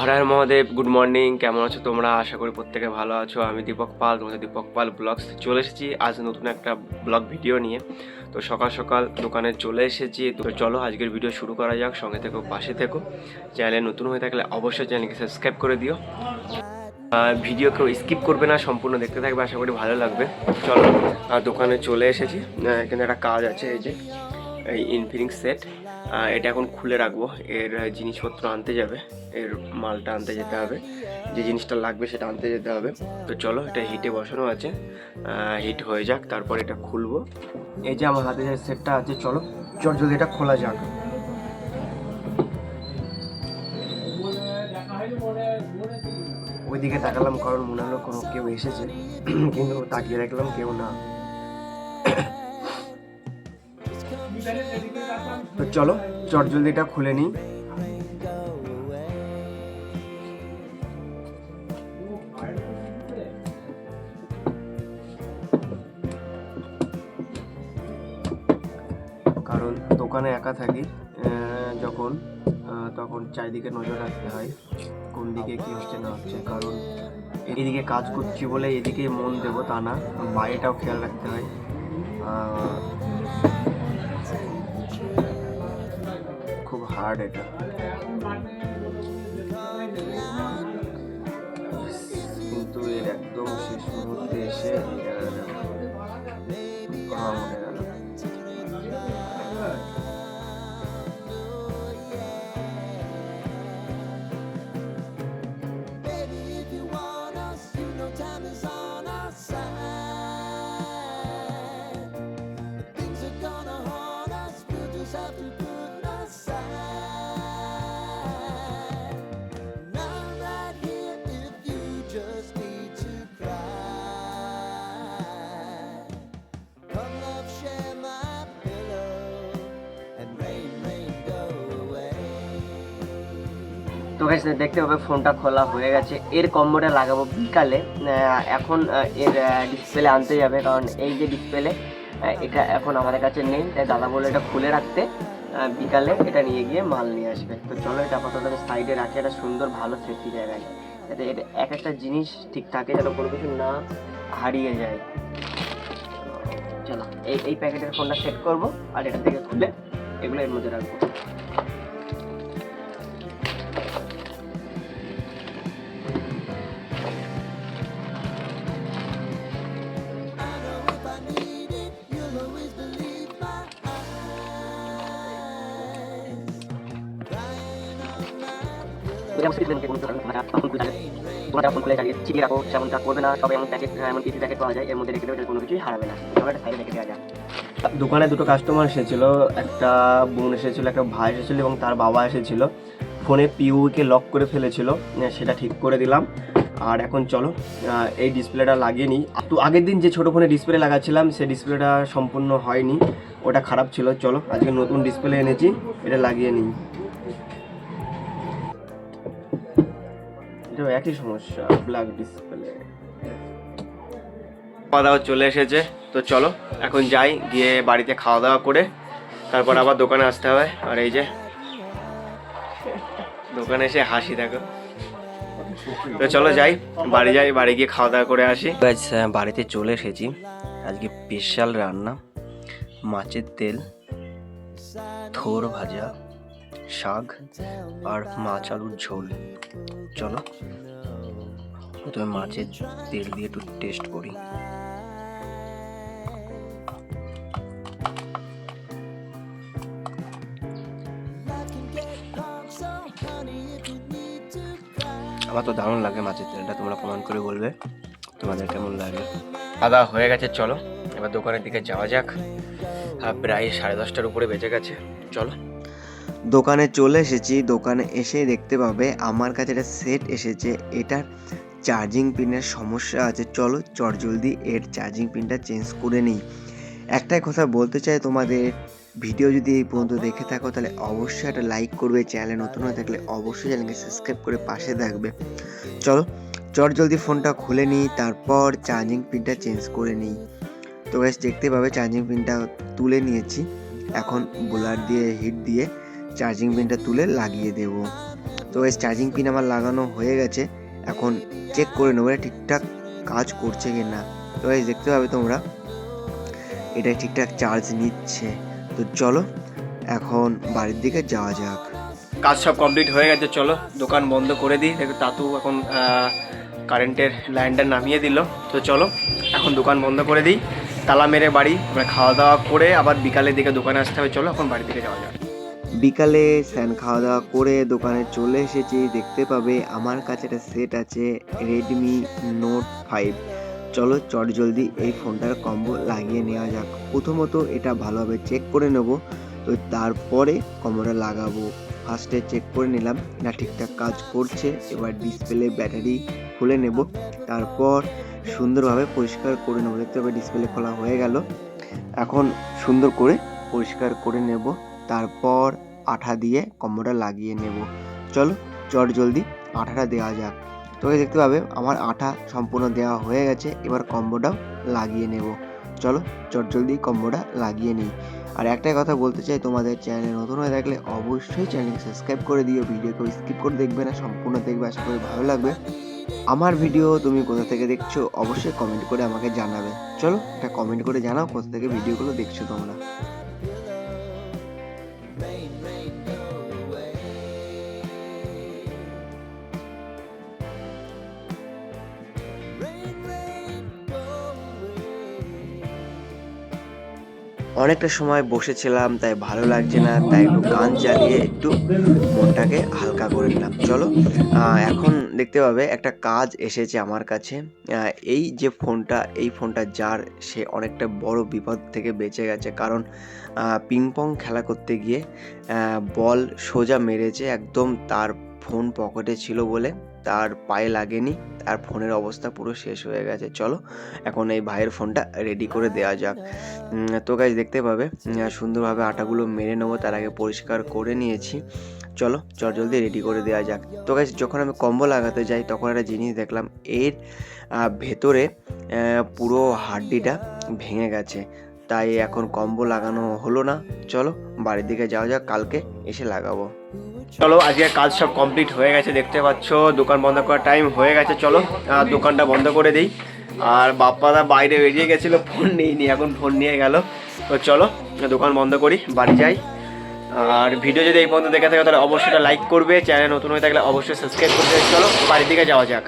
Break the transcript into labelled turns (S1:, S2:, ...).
S1: হর হর Mahadev good morning কেমন আছো তোমরা? আশা করি প্রত্যেকে ভালো আছো। আমি দীপক পাল, তোমাদের দীপক পাল ব্লগস চলে এসেছি। আজ নতুন একটা ব্লগ ভিডিও নিয়ে। তো সকাল সকাল দোকানে চলে এসেছি। তো চলো আজকের ভিডিও শুরু করা যাক। সঙ্গে থেকো, পাশে থেকো। চ্যানেলে নতুন হয়ে থাকলে অবশ্যই চ্যানেলকে সাবস্ক্রাইব করে দিও। ভিডিও কেউ স্কিপ করবে না, সম্পূর্ণ দেখতে থাকবে। আশা করি ভালো লাগবে। চলো দোকানে চলে এসেছি। এখানে একটা কাজ আছে, এই যে, এই ইনফিনিক্স সেট এটা এখন খুলে রাখব। এর জিনিসপত্র আনতে যাবে। এর মালটা আনতে যেতে হবে। যে জিনিসটা লাগবে সেটা আনতে যেতে হবে। তো চলো, এটা হিটে বসানো আছে। হিট হয়ে যাক, তারপর এটা খুলবো। এই যে আমার হাতে যে সেটটা আছে, চলো, চল যদি এটা খোলা যাক। ওইদিকে তাকালাম, কারণ মনে হলো কোনো কেউ এসেছে। কিন্তু তাকিয়ে দেখলাম কেউ না। চলো চট জলদি এটা খুলে নিই। কারণ দোকানে একা থাকি যখন তখন চারিদিকে নজর রাখতে হয় কোন দিকে কি হচ্ছে, না হচ্ছে। কারণ এদিকে কাজ করছি বলে এদিকে মন দেবো তা না, বাইরেটাও খেয়াল রাখতে হয়। হার্ড এটা। কিন্তু এর একদম শেষ মুহূর্তে এসে তো গাইস দেখতে হবে ফোনটা খোলা হয়ে গেছে। এর কম্বোটা লাগাবো বিকালে। এখন এর ডিসপ্লে আনতে যাবে, কারণ এই যে ডিসপ্লে এটা এখন আমাদের কাছে নেই। তাই দাদা বলে এটা খুলে রাখতে। বিকালে এটা নিয়ে গিয়ে মাল নিয়ে আসবে। তো চলো এটা আপাতত সাইডে রাখে। একটা সুন্দর, ভালো সেফটি জায়গায়। যাতে এটা, এক একটা জিনিস ঠিক থাকে, যেন কোনো কিছু না হারিয়ে যায়। চলো, এই এই প্যাকেটের ফোনটা সেট করব, আর এটা থেকে খুলে এগুলো এর মধ্যে রাখব। দোকানে দুটো কাস্টমার এসেছিল, একটা বোন এসেছিল, একটা ভাই এসেছিল এবং তার বাবা এসেছিল। ফোনে পিউকে লক করে ফেলেছিল সেটা ঠিক করে দিলাম। আর এখন চলো এই ডিসপ্লেটা লাগিয়ে নিই। তো আগের দিন যে ছোটো ফোনে ডিসপ্লে লাগাচ্ছিলাম, সেই ডিসপ্লেটা সম্পূর্ণ হয়নি, ওটা খারাপ ছিল। চলো, আজকে নতুন ডিসপ্লে এনেছি, এটা লাগিয়ে নিই। এটাও একই সমস্যা ব্ল্যাক ডিসপ্লে খাওয়া দাওয়া চলে এসেছে তো চলো এখন যাই গিয়ে বাড়িতে খাওয়া দাওয়া করে তারপর আবার দোকানে আসতে হবে আর এই যে দোকানে এসে হাসি দেখো। তো চলো যাই বাড়ি যাই বাড়ি গিয়ে খাওয়া দাওয়া করে আসি। বাড়িতে চলে এসেছি। আজকে স্পেশাল রান্না মাছের তেল থোর ভাজা। শাক আর মাছ আলুর ঝোল। চলো, প্রথমে মাছের তেল দিয়ে একটু টেস্ট করি. আমার তো দারুণ লাগে মাছের তেলটা, তোমরা কমেন্ট করে বলবে, তোমাদের কেমন লাগে? দাদা, হয়ে গেছে, চলো। এবার দোকানের দিকে যাওয়া যাক। প্রায় সাড়ে দশটার উপরে বেঁচে গেছে। চলো।
S2: দোকানে চলে এসেছি, দোকানে এসে দেখতে পাবে আমার কাছে একটা সেট এসেছে। এটার চার্জিং পিনের সমস্যা আছে। চলো চটজলদি এর চার্জিং পিনটা চেঞ্জ করে নিই। একটাই কথা বলতে চাই তোমাদের ভিডিও যদি এই পর্যন্ত দেখে থাকো তাহলে অবশ্যই একটা লাইক করবে চ্যানেলে নতুন হয়ে থাকলে অবশ্যই চ্যানেলকে সাবস্ক্রাইব করে পাশে থাকবে। চলো চট জলদি ফোনটা খুলে নিই, তারপর চার্জিং পিনটা চেঞ্জ করে নিই। তো গাইস দেখতে পাবে চার্জিং পিনটা তুলে নিয়েছি। এখন বোলার দিয়ে হিট দিয়ে চার্জিং পিনটা তুলে লাগিয়ে দেব। তো এই চার্জিং পিন আমার লাগানো হয়ে গেছে। এখন চেক করে নেব এটা ঠিকঠাক কাজ করছে কি না তো এই দেখতে পাবে তোমরা এটা ঠিকঠাক চার্জ নিচ্ছে। তো চলো, এখন বাড়ির দিকে যাওয়া যাক।
S1: কাজ সব কমপ্লিট হয়ে গেছে, চলো, দোকান বন্ধ করে দিই। দেখো তাতু এখন কারেন্টের লাইনটা নামিয়ে দিল। তো চলো, এখন দোকান বন্ধ করে দিই। তালা মেরে বাড়ি, আমরা খাওয়া দাওয়া করে আবার বিকালের দিকে দোকানে আসতে হবে। চলো, এখন বাড়ির দিকে যাওয়া যাক।
S2: বিকালে স্যান খাওয়া দাওয়া করে দোকানে চলে এসেছি। দেখতে পাবে আমার কাছে একটা সেট আছে রেডমি নোট ফাইভ চলো চট জলদি এই ফোনটার কম্বো লাগিয়ে নেওয়া যাক। প্রথমত এটা ভালোভাবে চেক করে নেব, তো তারপরে কম্বোটা লাগাবো। ফার্স্টে চেক করে নিলাম, না ঠিকঠাক কাজ করছে। এবার ডিসপ্লে ব্যাটারি খুলে নেব, তারপর সুন্দরভাবে পরিষ্কার করে নেব। দেখতে পাবে ডিসপ্লে খোলা হয়ে গেল। এখন সুন্দর করে পরিষ্কার করে নেব, তারপর আঠা দিয়ে কম্বোটা লাগিয়ে নেব। চলো, চট জলদি আঠাটা দেওয়া যাক। তো এই দেখতে পাবে, আমার আঠা সম্পূর্ণ দেওয়া হয়ে গেছে, এবার কম্বোটাও লাগিয়ে নেব। চলো, চট জলদি কম্বোটা লাগিয়ে নিই। আর একটাই কথা বলতে চাই, তোমাদের চ্যানেলে নতুন হয়ে থাকলে অবশ্যই চ্যানেলকে সাবস্ক্রাইব করে দিও, ভিডিওকে স্কিপ করে দেখবে না, সম্পূর্ণ দেখবে, আশা করি ভালো লাগবে। আমার ভিডিও তুমি কোথা থেকে দেখছ, অবশ্যই কমেন্ট করে আমাকে জানাবে। চলো, একটা কমেন্ট করে জানাও, কোথা থেকে ভিডিওগুলো দেখছ তোমরা। অনেকটা সময় বসেছিলাম, তাই ভালো লাগছে না, তাই একটু গান চালিয়ে একটু মনটাকে হালকা করে নিলাম। চলো এখন দেখতে পাবে একটা কাজ এসেছে আমার কাছে। এই যে ফোনটা, এই ফোনটা যার, সে অনেকটা বড় বিপদ থেকে বেঁচে গেছে। কারণ পিং পং খেলা করতে গিয়ে বল সোজা মেরেছে একদম তার ফোন পকেটে ছিল বলে তার পায়ে লাগেনি। তার ফোনের অবস্থা পুরো শেষ হয়ে গেছে। চলো, এখন এই ভাইয়ের ফোনটা রেডি করে দেওয়া যাক। তো গাছ দেখতে পাবে সুন্দরভাবে আটাগুলো মেরে নেব, তার আগে পরিষ্কার করে নিয়েছি। চলো চট জলদি রেডি করে দেওয়া যাক। তো গাছ যখন আমি কম্বো লাগাতে যাই, তখন একটা জিনিস দেখলাম, এর ভেতরে পুরো হাড্ডিটা ভেঙে গেছে। তাই এখন কম্বো লাগানো হলো না। চলো, বাড়ির দিকে যাওয়া যাক, কালকে এসে লাগাবো।
S1: চলো, আজকে কাজ সব কমপ্লিট হয়ে গেছে, দেখতে পাচ্ছ। দোকান বন্ধ করার টাইম হয়ে গেছে, চলো। দোকানটা বন্ধ করে দিই। আর বাপ্পাদা বাইরে বেরিয়ে গেছিল ফোন নিয়ে নি এখন ফোন নিয়ে গেল। তো চলো, দোকান বন্ধ করি, বাড়ি যাই। আর ভিডিও যদি এই পর্যন্ত দেখে থাকে, তাহলে অবশ্যই লাইক করবে। চ্যানেল নতুন হয়ে থাকলে অবশ্যই সাবস্ক্রাইব করবে। চলো, বাড়ির দিকে যাওয়া যাক।